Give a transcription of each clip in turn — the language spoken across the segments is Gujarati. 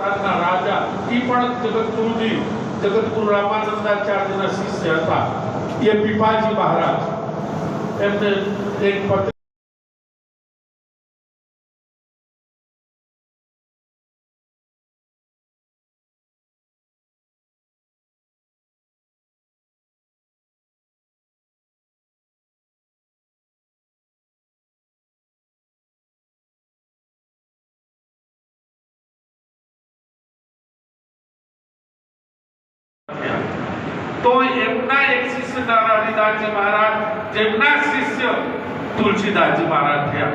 રાજના રાજા એ પણ જગતગુરુજી, જગતગુરુ રામાનંદાચાર્યના શિષ્ય હતા. એ પીપાજી મહારાજ. એમને એક પત્ર તો એમના એક શિષ્ય નારાયણદાસજી મહારાજ, જેમના શિષ્ય તુલસીદાસજી મહારાજ થયા.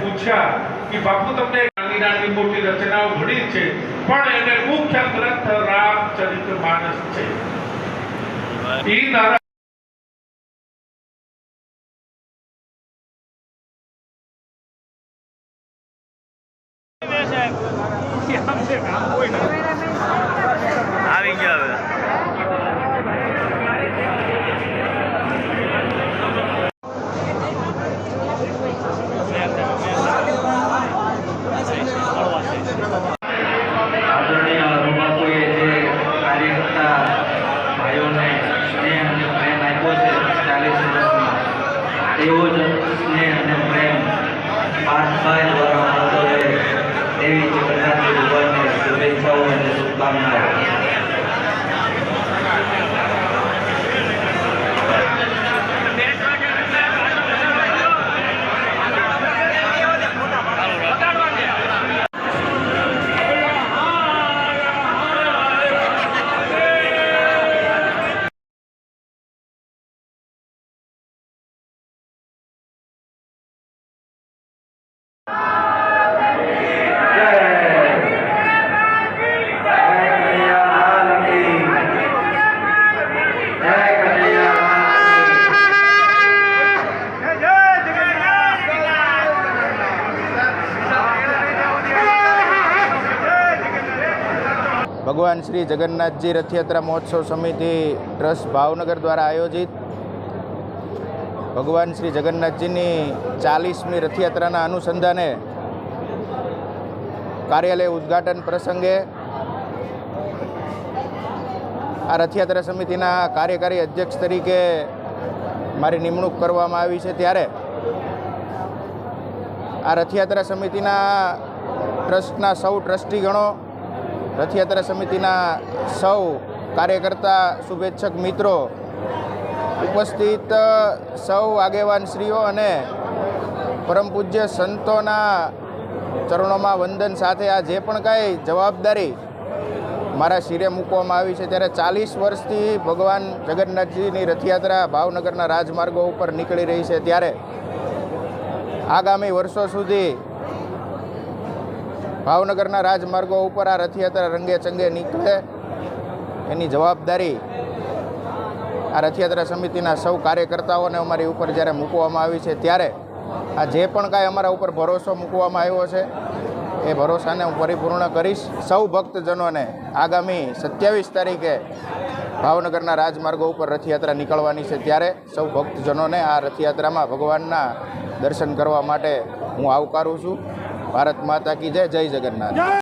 પૂછ્યા કે બાપુ, તમને મોટી રચનાઓ ઘણી છે, પણ એને મુખ્ય ગ્રંથ રામચરિત માનસ છે. આવી ગયો હવે. તેવો જ સ્નેહ અને પ્રેમ પાર્થભાઈ દ્વારા ભગવાન શ્રી જગન્નાથજી રથયાત્રા મહોત્સવ સમિતિ ટ્રસ્ટ ભાવનગર દ્વારા આયોજિત ભગવાન શ્રી જગન્નાથજીની ચાલીસમી રથયાત્રાના અનુસંધાને કાર્યાલય ઉદ્ઘાટન પ્રસંગે આ રથયાત્રા સમિતિના કાર્યકારી અધ્યક્ષ તરીકે મારી નિમણૂક કરવામાં આવી છે ત્યારે આ રથયાત્રા સમિતિના ટ્રસ્ટના સૌ ટ્રસ્ટીગણો રથયાત્રા સમિતિના સૌ કાર્યકર્તા, શુભેચ્છક મિત્રો, ઉપસ્થિત સૌ આગેવાન શ્રીઓ અને પરમ પૂજ્ય સંતોના ચરણોમાં વંદન સાથે આ જે પણ કાંઈ જવાબદારી મારા શિરે મૂકવામાં આવી છે, ત્યારે ચાલીસ વર્ષથી ભગવાન જગન્નાથજીની રથયાત્રા ભાવનગરના રાજમાર્ગો ઉપર નીકળી રહી છે, ત્યારે આગામી વર્ષો સુધી ભાવનગરના રાજમાર્ગો ઉપર આ રથયાત્રા રંગે ચંગે નીકળે. એની જવાબદારી આ રથયાત્રા સમિતિના સૌ કાર્યકર્તાઓને અમારી ઉપર જ્યારે મૂકવામાં આવી છે, ત્યારે આ જે પણ કાંઈ અમારા ઉપર ભરોસો મૂકવામાં આવ્યો છે, એ ભરોસાને હું પરિપૂર્ણ કરીશ. સૌ ભક્તજનોને આગામી સત્યાવીસ તારીખે ભાવનગરના રાજમાર્ગો ઉપર રથયાત્રા નીકળવાની છે, ત્યારે સૌ ભક્તજનોને આ રથયાત્રામાં ભગવાનના દર્શન કરવા માટે હું આવકારું છું. ભારત માતા કી જય જય જગન્નાથ.